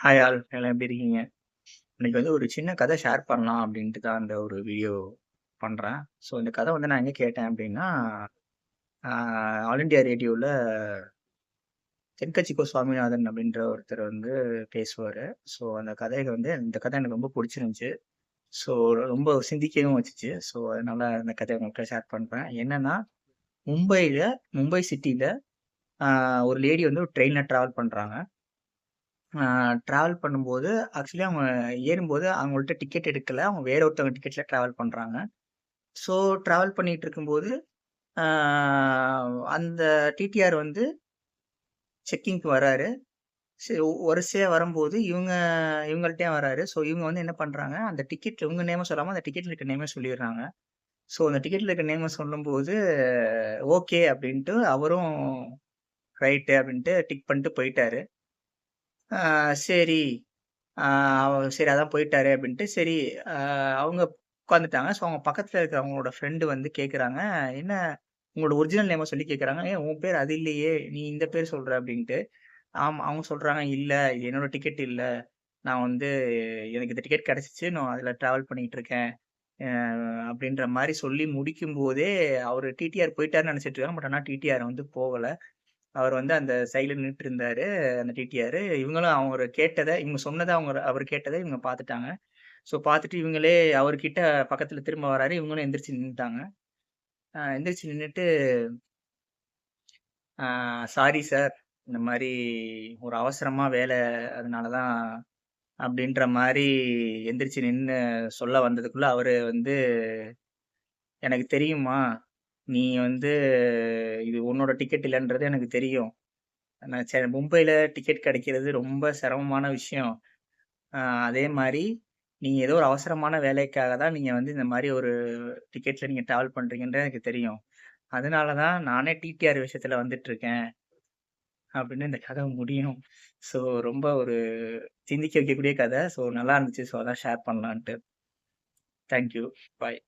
Hi all எல்லாம் எப்படி இருக்கீங்க? இன்னைக்கு வந்து ஒரு சின்ன கதை ஷேர் பண்ணலாம் அப்படின்ட்டு தான் இந்த ஒரு வீடியோ பண்ணுறேன் ஸோ இந்த கதை வந்து நான் எங்கே கேட்டேன் அப்படின்னா, ஆல் இண்டியா ரேடியோவில் தென்கட்சி கோ. சுவாமிநாதன் அப்படின்ற ஒருத்தர் வந்து பேசுவார் ஸோ அந்த கதைய வந்து இந்த கதை எனக்கு ரொம்ப பிடிச்சிருந்துச்சு ஸோ ரொம்ப சிந்திக்கவும் வச்சுச்சு. ஸோ அதனால அந்த கதையை உங்களுக்கு ஷேர் பண்ணுறேன் என்னன்னா, மும்பையில் மும்பை சிட்டியில் ஒரு லேடி வந்து ஒரு ட்ரெயினில் ட்ராவல் பண்ணுறாங்க ட்ராவல் பண்ணும்போது ஆக்சுவலி அவங்க ஏறும்போது அவங்கள்ட்ட டிக்கெட் எடுக்கலை அவங்க வேற ஒருத்தவங்க டிக்கெட்டில் ட்ராவல் பண்ணுறாங்க ஸோ ட்ராவல் பண்ணிட்டு இருக்கும்போது, அந்த டிடிஆர் வந்து செக்கிங்க்கு வராரு. சரி வரிசையா வரும்போது இவங்க இவங்கள்ட்டே வராரு. ஸோ இவங்க வந்து என்ன பண்றாங்க, அந்த டிக்கெட் இவங்க நேம சொல்லாம அந்த டிக்கெட்ல இருக்க நேமே சொல்லிடுறாங்க ஸோ அந்த டிக்கெட்ல இருக்க நேம சொல்லும்போது, ஓகே அப்படின்ட்டு அவரும் ரைட்டு அப்படின்ட்டு டிக் பண்ணிட்டு போயிட்டாரு. சரி. சரி அதான் போயிட்டாரு அப்படின்ட்டு சரி அவங்க உட்காந்துட்டாங்க. ஸோ அவங்க பக்கத்தில் இருக்கிறவங்களோட அவங்களோட வந்து கேட்குறாங்க, "என்ன உங்களோட ஒரிஜினல் நேமை சொல்லி கேட்குறாங்க. ஏன் உன் பேர் அது இல்லையே! நீ இந்த பேர் சொல்கிற அப்படின்ட்டு. ஆம் அவங்க சொல்கிறாங்க இல்லை இது என்னோட டிக்கெட் இல்லை நான் வந்து எனக்கு இந்த டிக்கெட் கிடச்சிச்சு நான் அதில் ட்ராவல் பண்ணிகிட்டு இருக்கேன்." அப்படின்ற மாதிரி சொல்லி முடிக்கும்போதே அவர் டிடிஆர் போயிட்டாருன்னு நினச்சிட்டு இருக்காங்க. பட் ஆனால் டிடிஆர் வந்து போகலை அவர் வந்து அந்த சைடில் நின்றுட்டு இருந்தாரு அந்த டிடிஆர் இவங்களும் அவரு கேட்டதை இவங்க சொன்னதை அவங்க அவர் கேட்டதை இவங்க பார்த்துட்டாங்க. ஸோ பார்த்துட்டு இவங்களே அவர்கிட்ட பக்கத்தில் திரும்ப வராரு. இவங்களும் எந்திரிச்சு நின்றுட்டாங்க எந்திரிச்சு நின்றுட்டு சாரி சார். இந்த மாதிரி ஒரு அவசரமாக வேலை அதனால தான் அப்படின்ற மாதிரி எந்திரிச்சு நின்று சொல்ல வந்ததுக்குள்ளே அவர் வந்து, "எனக்கு தெரியுமா நீ வந்து இது உன்னோட டிக்கெட் இல்லைன்றது எனக்கு தெரியும். நான் சே மும்பையில் டிக்கெட் கிடைக்கிறது ரொம்ப சிரமமான விஷயம். அதே மாதிரி நீங்கள் ஏதோ ஒரு அவசரமான வேலைக்காக தான் நீங்கள் வந்து இந்த மாதிரி ஒரு டிக்கெட்டில் நீங்கள் ட்ராவல் பண்ணுறீங்கன்றது எனக்கு தெரியும். அதனால தான் நானே டிடிஆர் விஷயத்தில் வந்துட்டுருக்கேன்." அப்படின்னு இந்த கதை முடியும். ஸோ ரொம்ப ஒரு சிந்திக்க வைக்கக்கூடிய கதை. ஸோ நல்லா இருந்துச்சு. ஸோ அதான் ஷேர் பண்ணலான்ட்டு. Thank you. பாய்.